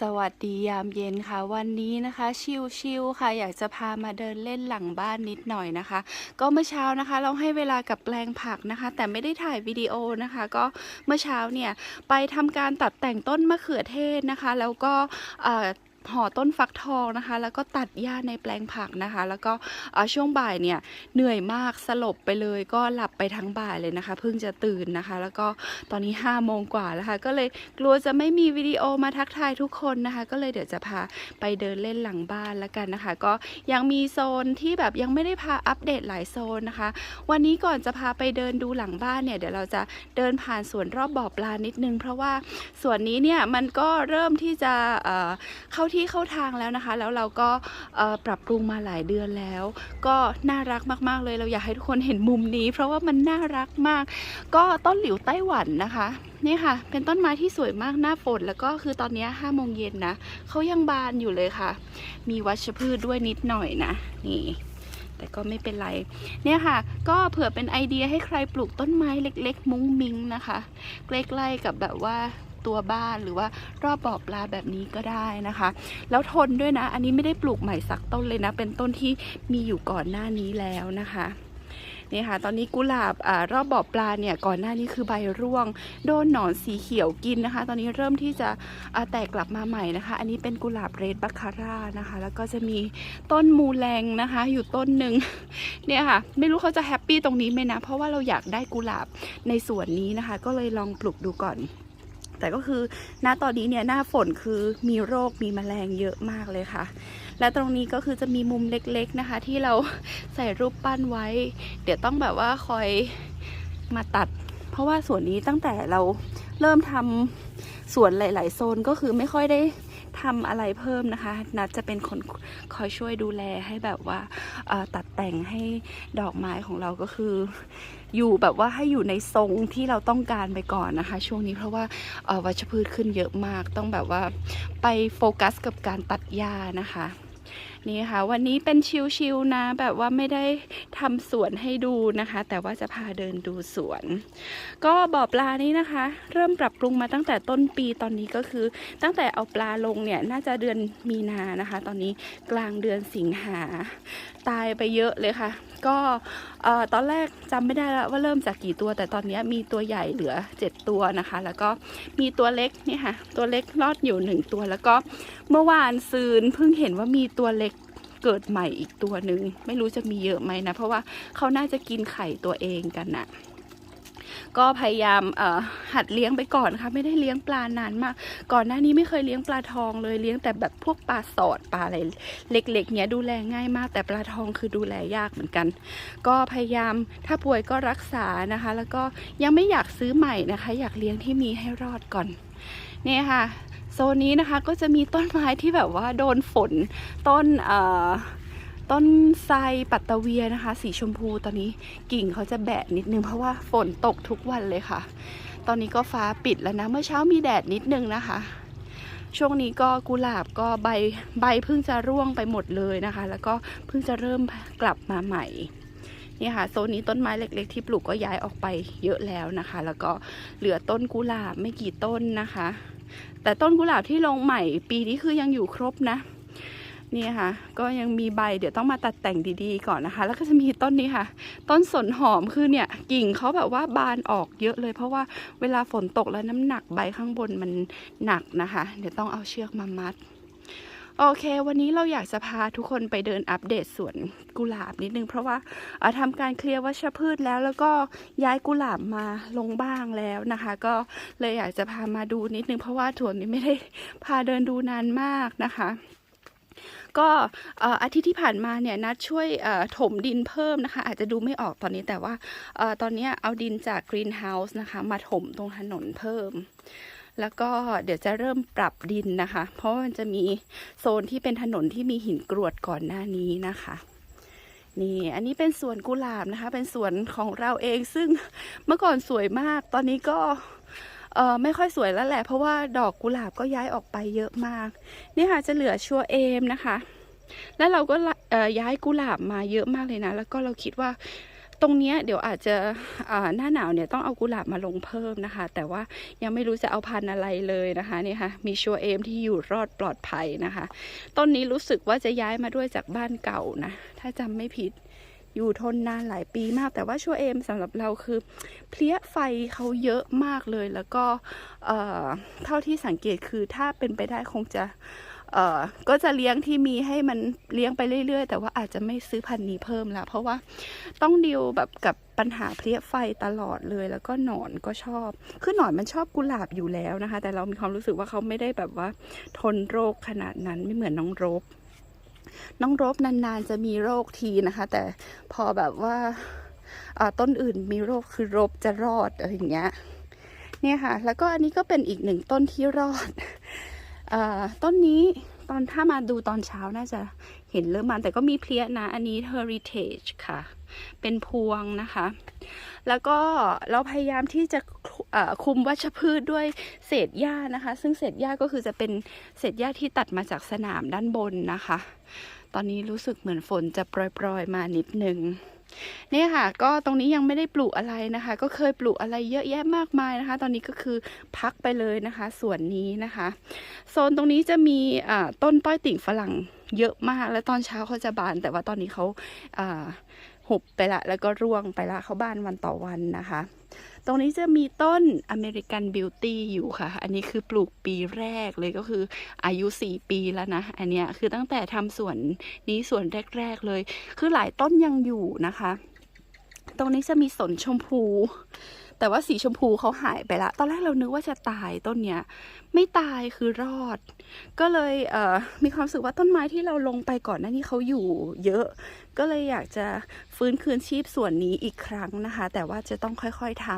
สวัสดียามเย็นค่ะ วันนี้นะคะชิลๆค่ะ อยากจะพามาเดินเล่นหลังบ้านนิดหน่อยนะคะ ก็เมื่อเช้านะคะ เราให้เวลากับแปลงผักนะคะ แต่ไม่ได้ถ่ายวิดีโอนะคะ ก็เมื่อเช้าเนี่ยไปทำการตัดแต่งต้นมะเขือเทศนะคะ แล้วก็เอ่อ ห่อต้นฟักทองนะคะ แล้วก็ตัดหญ้าในแปลงผักนะคะ แล้วก็ช่วงบ่ายเนี่ยเหนื่อยมากสลบไปเลยก็หลับไปทั้งบ่ายเลยนะคะ เพิ่งจะตื่นนะคะ แล้วก็ตอนนี้5้าโมงกว่าแล้วค่ะ ก็เลยกลัวจะไม่มีวิดีโอมาทักทายทุกคนนะคะ ก็เลยเดี๋ยวจะพาไปเดินเล่นหลังบ้านแล้วกันนะคะ ก็ยังมีโซนที่แบบยังไม่ได้พาอัปเดตหลายโซนนะคะ วันนี้ก่อนจะพาไปเดินดูหลังบ้านเนี่ยเดี๋ยวเราจะเดินผ่านสวนรอบบ่อปลานิดนึง เพราะว่าสวนนี้เนี่ยมันก็เริ่มที่จะเเข้าที่ที่เข้าทางแล้วนะคะ แล้วเราก็ปรับปรุงมาหลายเดือนแล้ว ก็น่ารักมากๆเลยเราอยากให้ทุกคนเห็นมุมนี้ เพราะว่ามันน่ารักมาก ก็ต้นหลิวไต้หวันนะคะนี่ค่ะ เป็นต้นไม้ที่สวยมากหน้าฝนแล้วก็คือตอนนี้ห้าโมงเย็นนะเขายังบานอยู่เลยค่ะ มีวัชพืชด้วยนิดหน่อยนะนี่แต่ก็ไม่เป็นไร เนี่ยค่ะ ก็เผื่อเป็นไอเดียให้ใครปลูกต้นไม้เล็ก ๆ มุ้งมิงนะคะ ใกล้ๆกับแบบว่า ตัวบ้านหรือว่ารอบบ่อปลาแบบนี้ก็ได้นะคะ แล้วทนด้วยนะ อันนี้ไม่ได้ปลูกใหม่สักต้นเลยนะ เป็นต้นที่มีอยู่ก่อนหน้านี้แล้วนะคะนี่ค่ะ ตอนนี้กุหลาบอรอบบ่อปลาเนี่ย ก่อนหน้านี้คือใบร่วง โดนหนอนสีเขียวกินนะคะ ตอนนี้เริ่มที่จะแตกกลับมาใหม่นะคะ อันนี้เป็นกุหลาบเรดบัคคาร่านะคะ แล้วก็จะมีต้นมูแรงนะคะ อยู่ต้นหนึ่งเนี่ยค่ะ ไม่รู้เขาจะแฮปปี้ตรงนี้ไหมนะ เพราะว่าเราอยากได้กุหลาบในสวนนี้นะคะ ก็เลยลองปลูกดูก่อน แต่ก็คือณตอนนี้เนี่ยหน้าฝนคือมีโรคมีแมลงเยอะมากเลยค่ะ และตรงนี้ก็คือจะมีมุมเล็กๆนะคะ ที่เราใส่รูปปั้นไว้ เดี๋ยวต้องแบบว่าคอยมาตัด เพราะว่าส่วนนี้ตั้งแต่เราเริ่มทำสวนหลาย ๆ โซนก็คือไม่ค่อยได้ทำอะไรเพิ่มนะคะ นัดจะเป็นคนคอยช่วยดูแลให้แบบว่าตัดแต่งให้ดอกไม้ของเราก็คือ อยู่แบบว่าให้อยู่ในทรงที่เราต้องการไปก่อนนะคะ ช่วงนี้เพราะว่าวัชพืชขึ้นเยอะมาก ต้องแบบว่าไปโฟกัสกับการตัดหญ้านะคะ นี่ค่ะ วันนี้เป็นชิลๆนะ แบบว่าไม่ได้ทำสวนให้ดูนะคะ แต่ว่าจะพาเดินดูสวน ก็บ่อปลานี้นะคะ เริ่มปรับปรุงมาตั้งแต่ต้นปีตอนนี้ก็คือ ตั้งแต่เอาปลาลงเนี่ยน่าจะเดือนมีนานะคะ ตอนนี้กลางเดือนสิงหาตายไปเยอะเลยค่ะ ก็ตอนแรกจำไม่ได้แล้วว่าเริ่มจากกี่ตัว แต่ตอนนี้มีตัวใหญ่เหลือ 7 ตัวนะคะ แล้วก็มีตัวเล็กนี่ค่ะ ตัวเล็กรอดอยู่หนึ่งตัวแล้วก็เมื่อวานซืนเพิ่งเห็นว่ามีตัวเล็ก เกิดใหม่อีกตัวหนึ่งไม่รู้จะมีเยอะไหมนะ เพราะว่าเขาน่าจะกินไข่ตัวเองกันน่ะก็พยายามหัดเลี้ยงไปก่อนค่ะไม่ได้เลี้ยงปลานานมาก ก่อนหน้านี้ไม่เคยเลี้ยงปลาทองเลยเลี้ยงแต่แบบพวกปลาสอดปลาอะไรเล็กๆเนี้ยดูแลง่ายมาก แต่ปลาทองคือดูแลยากเหมือนกัน ก็พยายามถ้าป่วยก็รักษานะคะ แล้วก็ยังไม่อยากซื้อใหม่นะคะ อยากเลี้ยงที่มีให้รอดก่อนเนี่ยค่ะ โซนนี้นะคะก็จะมีต้นไม้ที่แบบว่าโดนฝนต้นเอ่อต้นไทรปัตตะเวียนะคะ สีชมพูตอนนี้กิ่งเขาจะแบะนิดนึงเพราะว่าฝนตกทุกวันเลยค่ะ ตอนนี้ก็ฟ้าปิดแล้วนะ เมื่อเช้ามีแดดนิดนึงนะคะ ช่วงนี้ก็กุหลาบก็ใบใบเพิ่งจะร่วงไปหมดเลยนะคะ แล้วก็เพิ่งจะเริ่มกลับมาใหม่นี่ค่ะโซนนี้ต้นไม้เล็ก ๆ ที่ปลูกก็ย้ายออกไปเยอะแล้วนะคะ แล้วก็เหลือต้นกุหลาบไม่กี่ต้นนะคะ แต่ต้นกุหลาบที่ลงใหม่ปีนี้คือยังอยู่ครบนะ นี่ค่ะ ก็ยังมีใบเดี๋ยวต้องมาตัดแต่งดีๆก่อนนะคะ แล้วก็จะมีต้นนี้ค่ะ ต้นสนหอมคือเนี่ยกิ่งเขาแบบว่าบานออกเยอะเลย เพราะว่าเวลาฝนตกแล้วน้ำหนักใบข้างบนมันหนักนะคะ เดี๋ยวต้องเอาเชือกมามัด โอเค วันนี้เราอยากจะพาทุกคนไปเดินอัปเดตสวนกุหลาบนิดนึง เพราะว่าเอ่อทำการเคลียร์วัชพืชแล้ว แล้วก็ย้ายกุหลาบมาลงบ้างแล้วนะคะ ก็เลยอยากจะพามาดูนิดนึง เพราะว่าถวนนี้ไม่ได้พาเดินดูนานมากนะคะก็อาทิตย์ที่ผ่านมาเนี่ยนัดช่วยถมดินเพิ่มนะคะ อาจจะดูไม่ออกตอนนี้แต่ว่าอตอนนี้เอาดินจากกรีนเฮาส์นะคะ มาถมตรงถนนเพิ่ม แล้วก็เดี๋ยวจะเริ่มปรับดินนะคะ เพราะมันจะมีโซนที่เป็นถนนที่มีหินกรวดก่อนหน้านี้นะคะนี่อันนี้เป็นสวนกุหลาบนะคะ เป็นสวนของเราเองซึ่งเมื่อก่อนสวยมาก ตอนนี้ก็เออไม่ค่อยสวยแล้วแหละ เพราะว่าดอกกุหลาบก็ย้ายออกไปเยอะมาก นี่ค่ะจะเหลือชัวเอมนะคะ แล้วเราก็ย้ายกุหลาบมาเยอะมากเลยนะ แล้วก็เราคิดว่า ตรงนี้เดี๋ยวอาจจะหน้าหนาวเนี่ยต้องเอากุหลาบมาลงเพิ่มนะคะ แต่ว่ายังไม่รู้จะเอาพันธุ์อะไรเลยนะคะนี่ค่ะมีชัวเอมที่อยู่รอดปลอดภัยนะคะต้นนี้รู้สึกว่าจะย้ายมาด้วยจากบ้านเก่านะถ้าจำไม่ผิดอยู่ทนนานหลายปีมาก แต่ว่าชัวเอมสำหรับเราคือ เพลี้ยไฟเขาเยอะมากเลย แล้วก็เท่าที่สังเกตคือถ้าเป็นไปได้คงจะ เอ่อก็จะเลี้ยงที่มีให้มันเลี้ยงไปเรื่อย ๆ แต่ว่าอาจจะไม่ซื้อพันธุ์นี้เพิ่มละเพราะว่าต้องดิวแบบกับปัญหาเพลี้ยไฟตลอดเลย แล้วก็หนอนก็ชอบ คือหนอนมันชอบกุหลาบอยู่แล้วนะคะ แต่เรามีความรู้สึกว่าเขาไม่ได้แบบว่า ทนโรคขนาดนั้นไม่เหมือนน้องรบ น้องรบนานๆจะมีโรคทีนะคะ แต่พอแบบว่าต้นอื่นมีโรคคือรบจะรอดอะไรอย่างเงี้ยเนี่ยค่ะ แล้วก็อันนี้ก็เป็นอีกหนึ่งต้นที่รอด ต้นนี้ตอนถ้ามาดูตอนเช้าน่าจะเห็นเริ่มมาแต่ก็มีเพลี้ยนะ อันนี้ heritage ค่ะ เป็นพวงนะคะ แล้วก็เราพยายามที่จะคุเอ่อคุมวัชพืชด้วยเศษหญ้านะคะ ซึ่งเศษหญ้าก็คือจะเป็นเศษหญ้าที่ตัดมาจากสนามด้านบนนะคะ ตอนนี้รู้สึกเหมือนฝนจะโปรยๆมานิดนึง เนี่ยค่ะ ก็ตรงนี้ยังไม่ได้ปลูกอะไรนะคะ ก็เคยปลูกอะไรเยอะแยะมากมายนะคะ ตอนนี้ก็คือพักไปเลยนะคะส่วนนี้นะคะ โซนตรงนี้จะมีต้นต้อยติ่งฝรั่งเยอะมาก แล้วตอนเช้าเขาจะบาน แต่ว่าตอนนี้เขาอ่าหุบไปละ แล้วก็ร่วงไปละเขาบานวันต่อวันนะคะ ตรงนี้จะมีต้นอเมริกันบิวตี้อยู่ค่ะ อันนี้คือปลูกปีแรกเลยก็คืออายุ 4 ปีแล้วนะ อันเนี้ยคือตั้งแต่ทำสวนนี้สวนแรก ๆเลย คือหลายต้นยังอยู่นะคะ ตรงนี้จะมีสนชมพู แต่ว่าสีชมพูเขาหายไปละ ตอนแรกเรานึกว่าจะตายต้นเนี้ย ไม่ตายคือรอด ก็เลยเมีความรู้สึกว่าต้นไม้ที่เราลงไปก่อนหน้านี้เขาอยู่เยอะ ก็เลยอยากจะฟื้นคืนชีพส่วนนี้อีกครั้งนะคะ แต่ว่าจะต้องค่อยๆท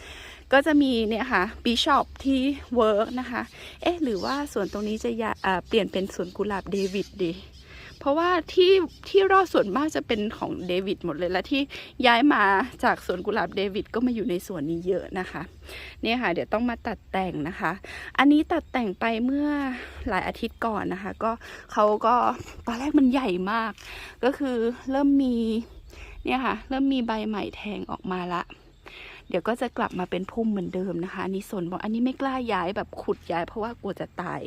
ำก็จะมีเนี่ยค่ะบิชอปที่เวิร์กนะคะ เอ๊ะหรือว่าส่วนตรงนี้จะเปลี่ยนเป็นสวนกุหลาบเดวิดดี ราะว่าที่ที่รอดส่วนมากจะเป็นของเดวิดหมดเลยและที่ย้ายมาจากสวนกุหลาบเดวิดก็มาอยู่ในสวนนี้เยอะนะคะเนี่ยค่ะเดี๋ยวต้องมาตัดแต่งนะคะ อันนี้ตัดแต่งไปเมื่อหลายอาทิตย์ก่อนนะคะ ก็เขาก็ตอนแรกมันใหญ่มาก ก็คือเริ่มมีเนี่ยค่ะ เริ่มมีใบใหม่แทงออกมาละเดี๋ยวก็จะกลับมาเป็นพุ่มเหมือนเดิมนะคะอันนี้สนบอกอันนี้ไม่กล้าย้ายแบบขุดย้ายเพราะว่ากลัวจะตาย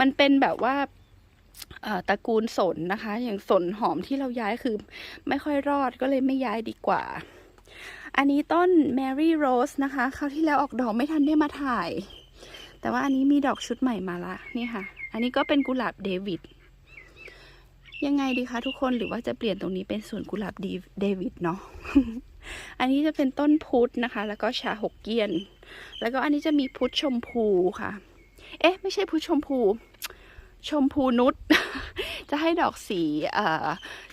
มันเป็นแบบว่า ตระกูลสนนะคะ อย่างสนหอมที่เราย้ายคือไม่ค่อยรอดก็เลยไม่ย้ายดีกว่า อันนี้ต้น Mary Rose นะคะคราวที่แล้วออกดอกไม่ทันได้มาถ่าย แต่ว่าอันนี้มีดอกชุดใหม่มาละนี่ค่ะ อันนี้ก็เป็นกุหลาบเดวิดยังไงดีคะทุกคนหรือว่าจะเปลี่ยนตรงนี้เป็นสวนกุหลาบดีเดวิดเนาะอันนี้จะเป็นต้นพุทธนะคะ แล้วก็ชาหกเกี้ยน แล้วก็อันนี้จะมีพุทธชมพูค่ะ เอ๊ะ ไม่ใช่พุทธชมพู ชมพูนุชจะให้ดอกสี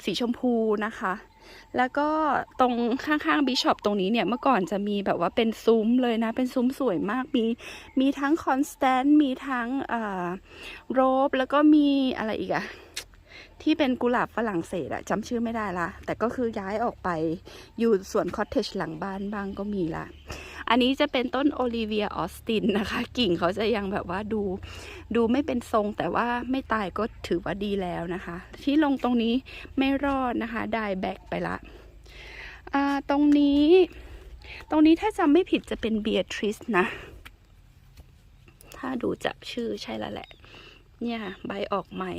สีชมพูนะคะ แล้วก็ตรงข้างๆบิชอปตรงนี้เนี่ยเมื่อก่อนจะมีแบบว่าเป็นซุ้มเลยนะ เป็นซุ้มสวยมาก มีมีทั้งคอนสแตนต์มีทั้งโรบแล้วก็มีอะไรอีกอะที่เป็นกุหลาบฝรั่งเศสอะจำชื่อไม่ได้ละแต่ก็คือย้ายออกไปอยู่สวนคอตเทจหลังบ้านบ้างก็มีละ อันนี้จะเป็นต้นโอลิเวียออสตินนะคะ กิ่งเขาจะยังแบบว่าดู ดูไม่เป็นทรงแต่ว่าไม่ตายก็ถือว่าดีแล้วนะคะ ที่ลงตรงนี้ไม่รอดนะคะ ได้แบกไปละตรงนี้ ตรงนี้ถ้าจำไม่ผิดจะเป็นเบียทริสนะ ถ้าดูจากชื่อใช่ละแหละ เนี่ยใบออกใหม่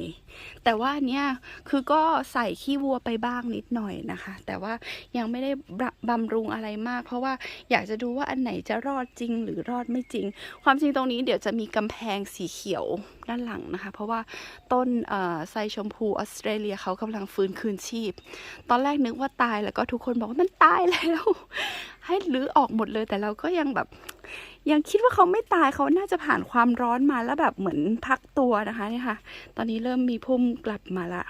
แต่ว่าเนี่ยคือก็ใส่ขี้วัวไปบ้างนิดหน่อยนะคะ แต่ว่ายังไม่ได้บำรุงอะไรมาก เพราะว่าอยากจะดูว่าอันไหนจะรอดจริงหรือรอดไม่จริง ความจริงตรงนี้เดี๋ยวจะมีกำแพงสีเขียวด้านหลังนะคะ เพราะว่าต้นไซชมพูออสเตรเลียเขากำลังฟื้นคืนชีพ ตอนแรกนึกว่าตายแล้วก็ทุกคนบอกว่ามันตายแล้ว ให้รื้อออกหมดเลยแต่เราก็ยังแบบ ยังคิดว่าเขาไม่ตายเขาน่าจะผ่านความร้อนมาแล้วแบบเหมือนพักตัวนะคะเนี่ยค่ะ ตอนนี้เริ่มมีพุ่มกลับมาละ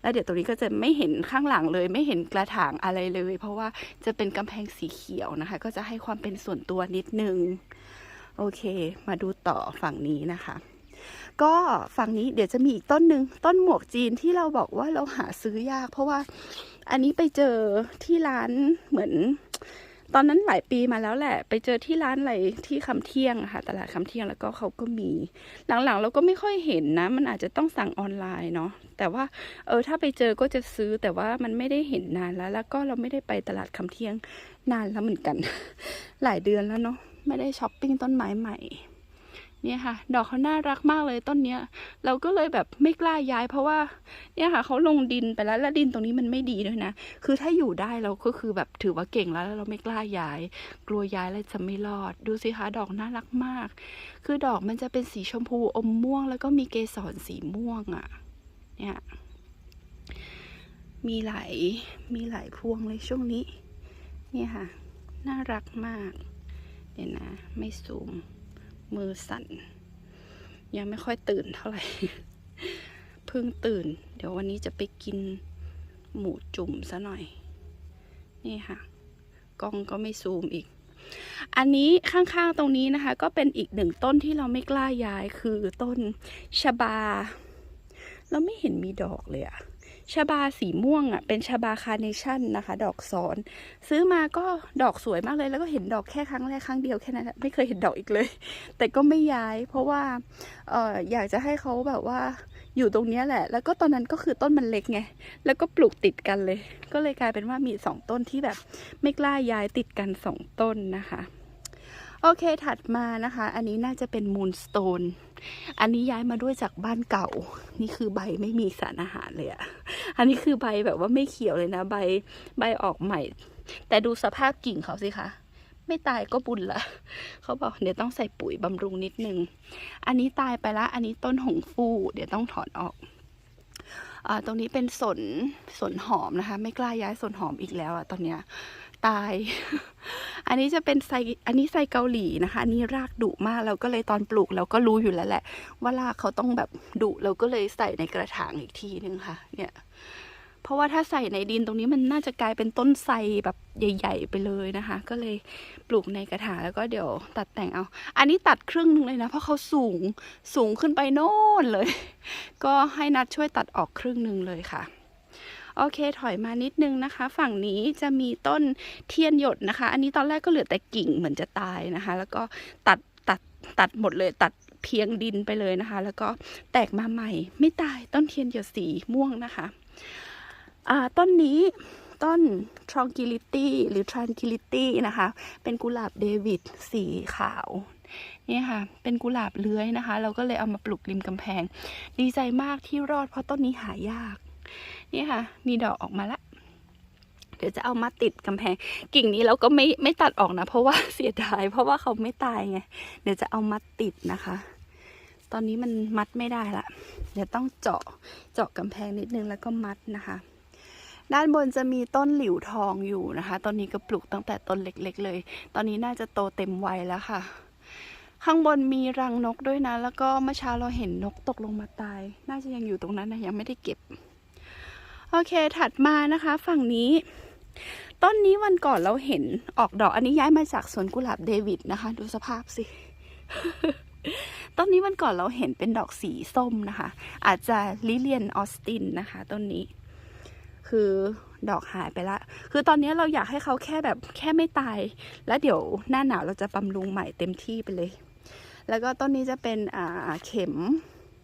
แล้วเดี๋ยวตรงนี้ก็จะไม่เห็นข้างหลังเลย ไม่เห็นกระถางอะไรเลย เพราะว่าจะเป็นกำแพงสีเขียวนะคะ ก็จะให้ความเป็นส่วนตัวนิดนึง โอเค มาดูต่อฝั่งนี้นะคะก็ฝั่งนี้เดี๋ยวจะมีอีกต้นหนึ่งต้นหมวกจีนที่เราบอกว่าเราหาซื้อยาก เพราะว่าอันนี้ไปเจอที่ร้านเหมือน ตอนนั้นหลายปีมาแล้วแหละ ไปเจอที่ร้านอะไรที่คำเที่ยงค่ะตลาดคำเที่ยงแล้วก็เขาก็มี หลังๆ เราก็ไม่ค่อยเห็นนะ มันอาจจะต้องสั่งออนไลน์เนาะแต่ว่าเออถ้าไปเจอก็จะซื้อแต่ว่ามันไม่ได้เห็นนานแล้ว แล้วก็เราไม่ได้ไปตลาดคำเที่ยงนานแล้วเหมือนกัน หลายเดือนแล้วเนาะไม่ได้ช้อปปิ้งต้นไม้ใหม่ เนี่ยค่ะ ดอกเขาน่ารักมากเลยต้นเนี้ย เราก็เลยแบบไม่กล้าย้าย เพราะว่าเนี่ยค่ะเขาลงดินไปแล้วแล้วดินตรงนี้มันไม่ดีด้วยนะ คือถ้าอยู่ได้เราก็คือแบบถือว่าเก่งแล้วแล้วเราไม่กล้าย้าย กลัวย้ายแล้วจะไม่รอด ดูสิคะดอกน่ารักมาก คือดอกมันจะเป็นสีชมพูอมม่วง แล้วก็มีเกสรสีม่วงอะ่ะ เนี่ย มีหลายมีหลายพวงเลยช่วงนี้ เนี่ยค่ะ น่ารักมาก เดี๋ยวนะ ไม่ซูม มือสั่น ยังไม่ค่อยตื่นเท่าไหร่ เพิ่งตื่น เดี๋ยววันนี้จะไปกินหมูจุ่มซะหน่อย นี่ค่ะ กล้องก็ไม่ซูมอีก อันนี้ข้างๆตรงนี้นะคะ ก็เป็นอีกหนึ่งต้นที่เราไม่กล้าย้ายคือต้นชบา เราไม่เห็นมีดอกเลยอะ ชบาสีม่วงอะ เป็นชบาคาร์เนชั่นนะคะ ดอกซ้อน ซื้อมาก็ดอกสวยมากเลย แล้วก็เห็นดอกแค่ครั้งแรกครั้งเดียวแค่นั้นไม่เคยเห็นดอกอีกเลย แต่ก็ไม่ย้าย เพราะว่าเอออยากจะให้เขาแบบว่าอยู่ตรงนี้แหละ แล้วก็ตอนนั้นก็คือต้นมันเล็กไง แล้วก็ปลูกติดกันเลย ก็เลยกลายเป็นว่ามีสองต้นที่แบบไม่กล้าย้ายติดกันสองต้นนะคะ โอเคถัดมานะคะ อันนี้น่าจะเป็นมูนสโตน อันนี้ย้ายมาด้วยจากบ้านเก่า นี่คือใบไม่มีสารอาหารเลยอะอันนี้คือใบแบบว่าไม่เขียวเลยนะ ใบใบออกใหม่ แต่ดูสภาพกิ่งเขาสิคะไม่ตายก็บุญละเขาบอกเดี๋ยวต้องใส่ปุ๋ยบำรุงนิดนึง อันนี้ตายไปละ อันนี้ต้นหงฟู เดี๋ยวต้องถอนออกอ่าตรงนี้เป็นสนสนหอมนะคะ ไม่กล้าย้ายสนหอมอีกแล้วอะตอนเนี้ย ตาย อันนี้จะเป็นไซอันนี้ไซเกาหลีนะคะ อันนี้รากดุมากเราก็เลยตอนปลูกเราก็รู้อยู่แล้วแหละ ว่ารากเขาต้องแบบดุเราก็เลยใส่ในกระถางอีกทีนึงค่ะ เนี่ย เพราะว่าถ้าใส่ในดินตรงนี้มันน่าจะกลายเป็นต้นไทรแบบใหญ่ ๆ ไปเลยนะคะ ก็เลยปลูกในกระถางแล้วก็เดี๋ยวตัดแต่งเอา อันนี้ตัดครึ่งหนึงเลยนะ เพราะเขาสูงสูงขึ้นไปโน่นเลย ก็ให้นัดช่วยตัดออกครึ่งหนึ่งเลยค่ะ โอเค ถอยมานิดนึงนะคะ ฝั่งนี้จะมีต้นเทียนหยดนะคะ อันนี้ตอนแรกก็เหลือแต่กิ่งเหมือนจะตายนะคะ แล้วก็ตัดตัดตัดหมดเลยตัดเพียงดินไปเลยนะคะ แล้วก็แตกมาใหม่ ไม่ตายต้นเทียนหยดสีม่วงนะคะอ่าต้นนี้ต้น tranquility หรือ tranquility นะคะ เป็นกุหลาบเดวิดสีขาวนี่ค่ะ เป็นกุหลาบเลื้อยนะคะ เราก็เลยเอามาปลูกริมกำแพง ดีใจมากที่รอดเพราะต้นนี้หายาก นี่ค่ะ มีดอกออกมาละ เดี๋ยวจะเอามาติดกำแพง กิ่งนี้เราก็ไม่ไม่ตัดออกนะ เพราะว่าเสียดายเพราะว่าเขาไม่ตายไง เดี๋ยวจะเอามาติดนะคะ ตอนนี้มันมัดไม่ได้ละ เดี๋ยวต้องเจาะเจาะกำแพงนิดนึงแล้วก็มัดนะคะด้านบนจะมีต้นหลิวทองอยู่นะคะตอนนี้ก็ปลูกตั้งแต่ต้นเล็กๆเลย ตอนนี้น่าจะโตเต็มวัยแล้วค่ะ ข้างบนมีรังนกด้วยนะ แล้วก็เมื่อเช้าเราเห็นนกตกลงมาตาย น่าจะยังอยู่ตรงนั้นนะ ยังไม่ได้เก็บ โอเคถัดมานะคะ ฝั่งนี้ ต้นนี้วันก่อนเราเห็นออกดอกอันนี้ย้ายมาจากสวนกุหลาบเดวิดนะคะ ดูสภาพสิต้นนี้วันก่อนเราเห็นเป็นดอกสีส้มนะคะ อาจจะลิเลียนออสตินนะคะต้นนี้ คือดอกหายไปละ คือตอนนี้เราอยากให้เขาแค่แบบแค่ไม่ตาย แล้วเดี๋ยวหน้าหนาวเราจะบำรุงใหม่เต็มที่ไปเลย แล้วก็ต้นนี้จะเป็นอ่าเข็ม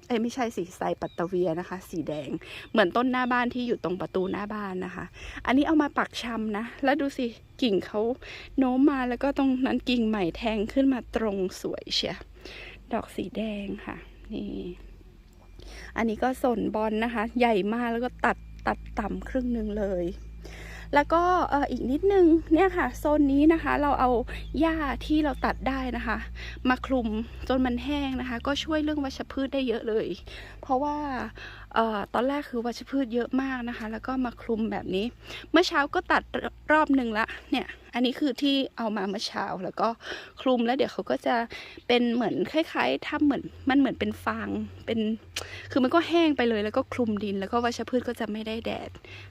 เอ้ไม่ใช่สีไซปัตตเวียนะคะ สีแดงเหมือนต้นหน้าบ้านที่อยู่ตรงประตูหน้าบ้านนะคะ อันนี้เอามาปักชำนะ แล้วดูสิกิ่งเขาโน้มมาแล้วก็ตรงนั้นกิ่งใหม่แทงขึ้นมาตรงสวยเชียดอกสีแดงค่ะ นี่ อันนี้ก็สนบอลนะคะ ใหญ่มากแล้วก็ตัดตัดต่ำครึ่งหนึ่งเลย แล้วก็อีกนิดนึงเนี่ยค่ะโซนนี้นะคะ เราเอาหญ้าที่เราตัดได้นะคะ มาคลุมจนมันแห้งนะคะ ก็ช่วยเรื่องวัชพืชได้เยอะเลย เพราะว่า ออตอนแรกคือวัชพืชเยอะมากนะคะ แล้วก็มาคลุมแบบนี้ เมื่อเช้าก็ตัดรอบหนึ่งละเนี่ยอันนี้คือที่เอามาเมื่อเช้าแล้วก็คลุมแล้วเดี๋ยวเขาก็จะเป็นเหมือนคล้ายๆทำเหมือนมันเหมือนเป็นฟางเป็นคือมันก็แห้งไปเลยแล้วก็คลุมดิน แล้วก็วัชพืชก็จะไม่ได้แดด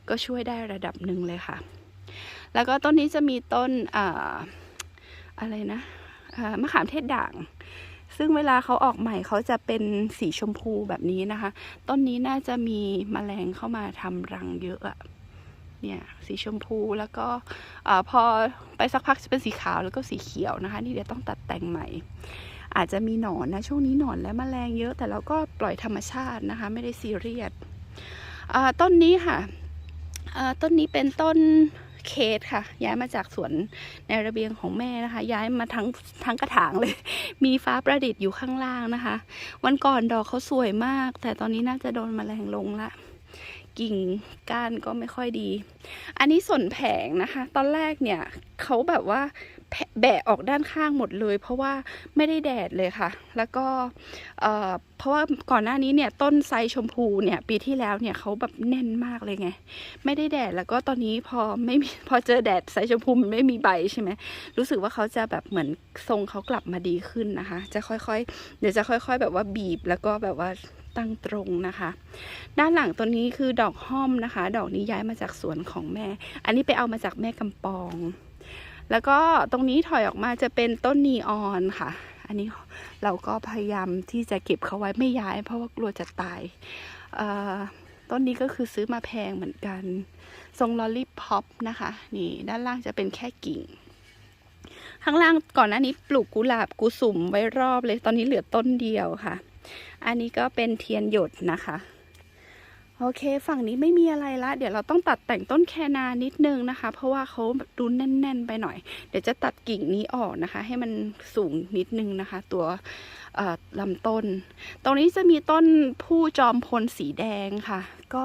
ก็ช่วยได้ระดับหนึ่งเลยค่ะ แล้วก็ต้นนี้จะมีต้นออะไรนะมะขามเทศด่าง ซึ่งเวลาเขาออกใหม่เขาจะเป็นสีชมพูแบบนี้นะคะ ต้นนี้น่าจะมีแมลงเข้ามาทำรังเยอะอะเนี่ยสีชมพูแล้วก็พอไปสักพักจะเป็นสีขาวแล้วก็สีเขียวนะคะ นี่เดี๋ยวต้องตัดแต่งใหม่ อาจจะมีหนอนนะช่วงนี้หนอนและแมลงเยอะ แต่เราก็ปล่อยธรรมชาตินะคะ ไม่ได้ซีเรียสต้นนี้ค่ะต้นนี้เป็นต้น เคสค่ะ ย้ายมาจากสวนในระเบียงของแม่นะคะ ย้ายมาทั้งทั้งกระถางเลย มีฟ้าประดิษฐ์อยู่ข้างล่างนะคะ วันก่อนดอกเขาสวยมาก แต่ตอนนี้น่าจะโดนแมลงลงละกิ่งก้านก็ไม่ค่อยดี อันนี้ส่วนแผงนะคะ ตอนแรกเนี่ยเขาแบบว่า แบะออกด้านข้างหมดเลย เพราะว่าไม่ได้แดดเลยค่ะ แล้วก็เอ่อเพราะว่าก่อนหน้านี้เนี่ยต้นไซชมพูเนี่ยปีที่แล้วเนี่ยเขาแบบแน่นมากเลยไง ไม่ได้แดดแล้วก็ตอนนี้พอไม่มีพอเจอแดดไซชมพูมันไม่มีใบใช่ไหมรู้สึกว่าเขาจะแบบเหมือนทรงเขากลับมาดีขึ้นนะคะ จะค่อยๆ เดี๋ยวจะค่อย ๆ แบบว่าบีบแล้วก็แบบว่าตั้งตรงนะคะ ด้านหลังตัวนี้คือดอกห้อมนะคะ ดอกนี้ย้ายมาจากสวนของแม่ อันนี้ไปเอามาจากแม่กำปอง แล้วก็ตรงนี้ถอยออกมาจะเป็นต้นนีออนค่ะ อันนี้เราก็พยายามที่จะเก็บเขาไว้ไม่ย้าย เพราะว่ากลัวจะตายต้นนี้ก็คือซื้อมาแพงเหมือนกัน ทรงลอลลี่พ็อปนะคะ นี่ด้านล่างจะเป็นแค่กิ่ง ข้างล่างก่อนหน้านี้ปลูกกุหลาบกุสุมไว้รอบเลย ตอนนี้เหลือต้นเดียวค่ะ อันนี้ก็เป็นเทียนหยดนะคะ โอเค ฝั่งนี้ไม่มีอะไรละ เดี๋ยวเราต้องตัดแต่งต้นแคนานิดนึงนะคะ เพราะว่าเขาดูแน่น ๆ ไปหน่อย เดี๋ยวจะตัดกิ่งนี้ออกนะคะ ให้มันสูงนิดนึงนะคะ ตัวลำต้น ตรงนี้จะมีต้นผู้จอมพลสีแดงค่ะ ก็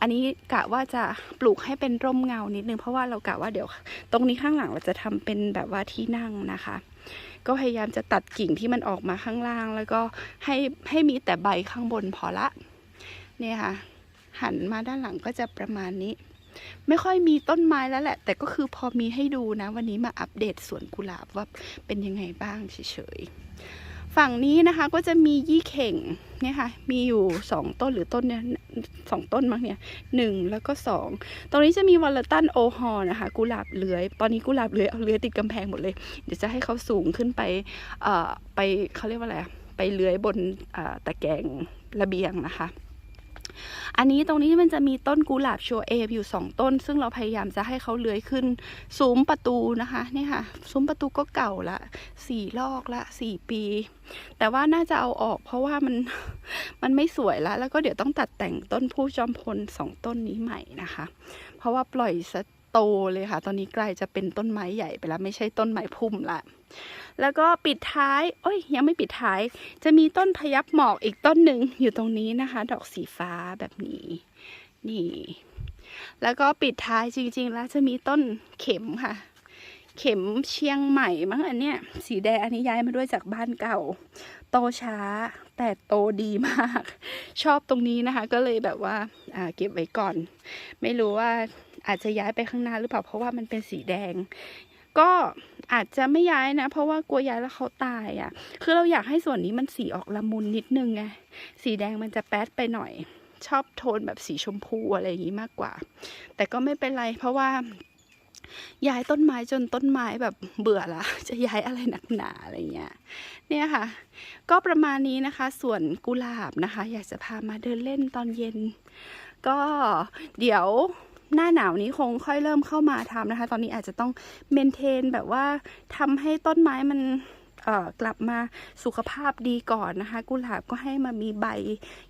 อันนี้กะว่าจะปลูกให้เป็นร่มเงานิดนึง เพราะว่าเรากะว่าเดี๋ยว ตรงนี้ข้างหลังเราจะทำเป็นแบบว่าที่นั่งนะคะ ก็พยายามจะตัดกิ่งที่มันออกมาข้างล่าง แล้วก็ให้ให้มีแต่ใบข้างบนพอละ เนี่ยค่ะ หันมาด้านหลังก็จะประมาณนี้ ไม่ค่อยมีต้นไม้แล้วแหละ แต่ก็คือพอมีให้ดูนะ วันนี้มาอัปเดตสวนกุหลาบว่าเป็นยังไงบ้างเฉยๆฝั่งนี้นะคะก็จะมียี่เข่งเนี่ยค่ะ มีอยู่สองต้นหรือต้นเนี่ยสองต้นมั้งเนี่ยหนึ่งแล้วก็สองตรงนี้จะมีวอลเลตันโอฮอนะคะ กุหลาบเลื้อย ตอนนี้กุหลาบเลื้อยเอาเลื้อยติดกำแพงหมดเลย เดี๋ยวจะให้เขาสูงขึ้นไปเอ่อไปเขาเรียกว่าอะไรไปเลื้อยบนตะแกรงระเบียงนะคะ อันนี้ตรงนี้มันจะมีต้นกุหลาบชัวเอฟอยู่สองต้น ซึ่งเราพยายามจะให้เขาเลื้อยขึ้นซุ้มประตูนะคะนี่ค่ะซุ้มประตูก็เก่าละสี่ลอกละสี่ปี แต่ว่าน่าจะเอาออกเพราะว่ามันมันไม่สวยละแล้วก็เดี๋ยวต้องตัดแต่งต้นผู้จอมพลสองต้นนี้ใหม่นะคะ เพราะว่าปล่อยสะ โตเลยค่ะ ตอนนี้ใกล้จะเป็นต้นไม้ใหญ่ไปแล้ว ไม่ใช่ต้นไม้พุ่มละแล้วก็ปิดท้ายโอ้ยยังไม่ปิดท้าย จะมีต้นพยับหมอกอีกต้นหนึ่งอยู่ตรงนี้นะคะ ดอกสีฟ้าแบบนี้ นี่ แล้วก็ปิดท้ายจริง ๆ แล้วจะมีต้นเข็มค่ะ เข็มเชียงใหม่มั้งอันเนี้ย สีแดงอันนี้ย้ายมาด้วยจากบ้านเก่า โตช้าแต่โตดีมาก ชอบตรงนี้นะคะ ก็เลยแบบว่าอ่าเก็บไว้ก่อน ไม่รู้ว่า อาจจะย้ายไปข้างหน้าหรือเปล่าเพราะว่ามันเป็นสีแดง ก็อาจจะไม่ย้ายนะ เพราะว่ากลัวย้ายแล้วเขาตายอะ คือเราอยากให้ส่วนนี้มันสีออกละมุนนิดนึงไงสีแดงมันจะแป๊ดไปหน่อย ชอบโทนแบบสีชมพูอะไรอย่างนี้มากกว่า แต่ก็ไม่เป็นไรเพราะว่าย้ายต้นไม้จนต้นไม้แบบเบื่อละจะย้ายอะไรหนักหนาอะไรเงี้ยเนี่ยค่ะ ก็ประมาณนี้นะคะ ส่วนกุหลาบนะคะ อยากจะพามาเดินเล่นตอนเย็น ก็เดี๋ยว หน้าหนาวนี้คงค่อยเริ่มเข้ามาทำนะคะ ตอนนี้อาจจะต้องเมนเทนแบบว่าทำให้ต้นไม้มันเอ่อกลับมาสุขภาพดีก่อนนะคะ กุหลาบก็ให้มามีใบ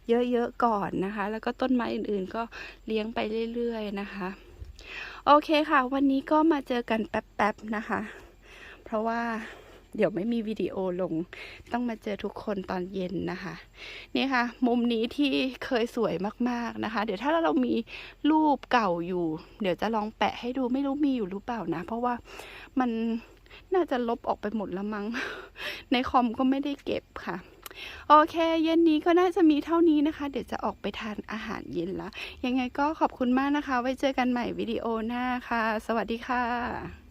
เยอะๆก่อนนะคะ แล้วก็ต้นไม้อื่นๆก็เลี้ยงไปเรื่อยๆนะคะ โอเคค่ะ วันนี้ก็มาเจอกันแป๊บๆนะคะ เพราะว่า เดี๋ยวไม่มีวิดีโอลง ต้องมาเจอทุกคนตอนเย็นนะคะ นี่ค่ะ มุมนี้ที่เคยสวยมากๆนะคะ เดี๋ยวถ้าเรามีรูปเก่าอยู่ เดี๋ยวจะลองแปะให้ดูไม่รู้มีอยู่หรือเปล่านะ เพราะว่ามันน่าจะลบออกไปหมดแล้วมั้ง ในคอมก็ไม่ได้เก็บค่ะโอเค เย็นนี้ก็น่าจะมีเท่านี้นะคะ เดี๋ยวจะออกไปทานอาหารเย็นละ ยังไงก็ขอบคุณมากนะคะ ไว้เจอกันใหม่วิดีโอหน้าค่ะ สวัสดีค่ะ